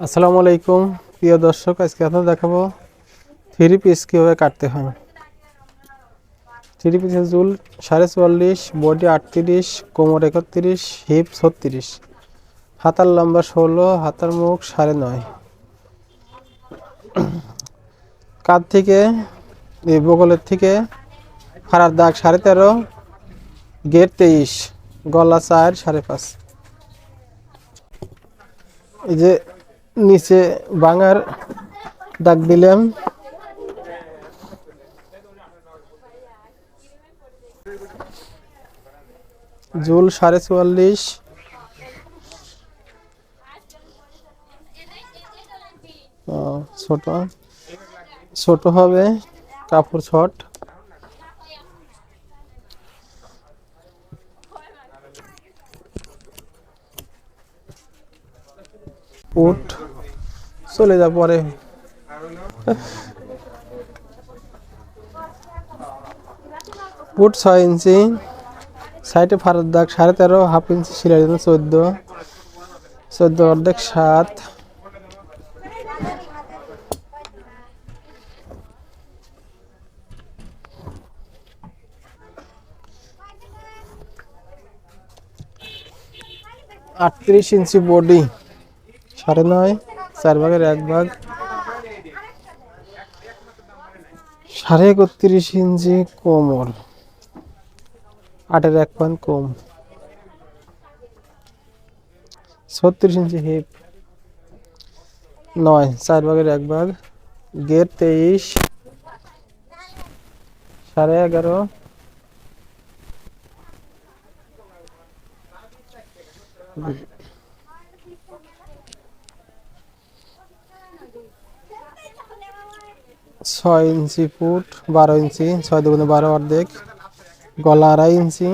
আসসালামু আলাইকুম। প্রিয় দর্শক, আজকে আপনাদের দেখাবো থ্রি পিস কীভাবে কাটতে হয়। থ্রি পিসের চুল সাড়ে চুয়াল্লিশ, বডি আটত্রিশ, কোমর একত্রিশ, হিপ ছত্রিশ। হাতার লম্বা ষোলো, হাতার মুখ সাড়ে নয়। কাঁধ থেকে বগলের থেকে ফাড়ার দাগ সাড়ে তেরো, গেট তেইশ, গলা চার সাড়ে পাঁচ। এই যে নিচে বাঙার দাগ দিলাম। জুল সাড়ে চুয়াল্লিশ। ছোট। ছোট হবে কাপড় ছট। উঠ চলে যা পরে। ফুট ছয় ইঞ্চি সাইডে ফারার দাগ সাড়ে তেরো, হাফ ইঞ্চি সিলাই জন্য চোদ্দ চোদ্দ অর্ধেক সাত। আটত্রিশ ইঞ্চি বডি, সাড়ে নয়। চার ভাগের এক ভাগ। সাড়ে একত্রিশ ইঞ্চি কোমর আটের এক পান কম। ছত্রিশ ইঞ্চি হিপ নয়, চার ভাগের এক ভাগ। গেট তেইশ। সাড়ে এগারো। ছয় ইঞ্চি ফুট বারো ইঞ্চি ছয় দুগুণে বারো অর্ধেক গলা আড়াই ইঞ্চি।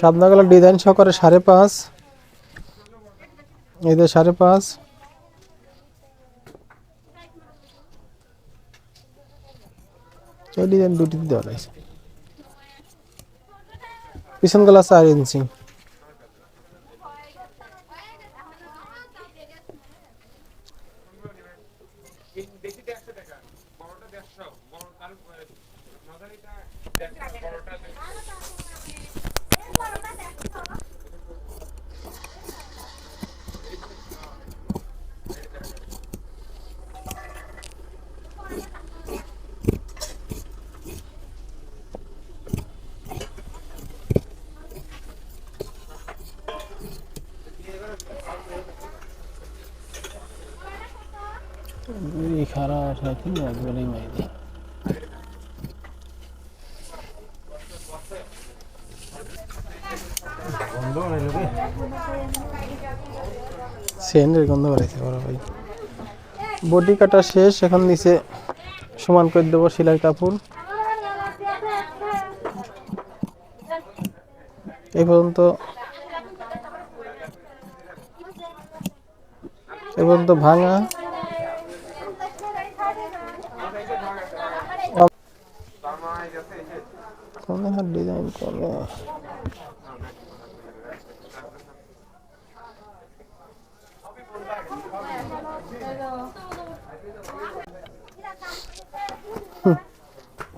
সাবনাগুলো ডিজাইন সহকারে সাড়ে পাঁচ। এদের সাড়ে পাঁচ। ডিজাইন দুটি দেওয়া রয়েছে পিছন চার ইঞ্চি। এই সাথে একবারেই মাইদি সেন্ডের গন্ধ বাড়াইছে, বড় ভাই। বডি কাটা শেষ, এখন নিচে সমান করে দেবো সেলাই কাপড়। এই পর্যন্ত, এ পর্যন্ত ভাঙা। কোন হাত ডিজাইন করবে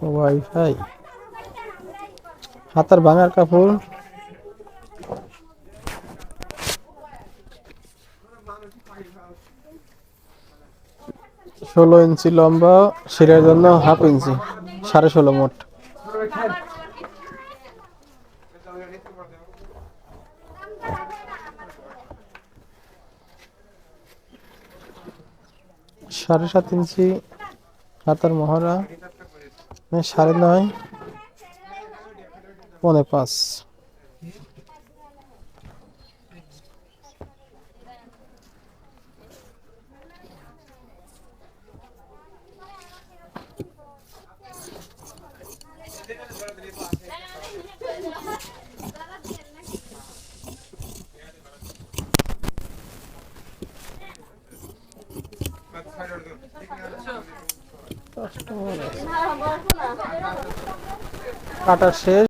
ওয়াইফাই হাতার ভাঙার কাপড়। ষোলো ইঞ্চি লম্বা শিরের জন্য হাফ ইঞ্চি, সাড়ে ষোলো মোট। সাড়ে সাত ইঞ্চি হাতার মহড়া মানে সাড়ে নয়, পনে পাঁচ। কাটা শেষ।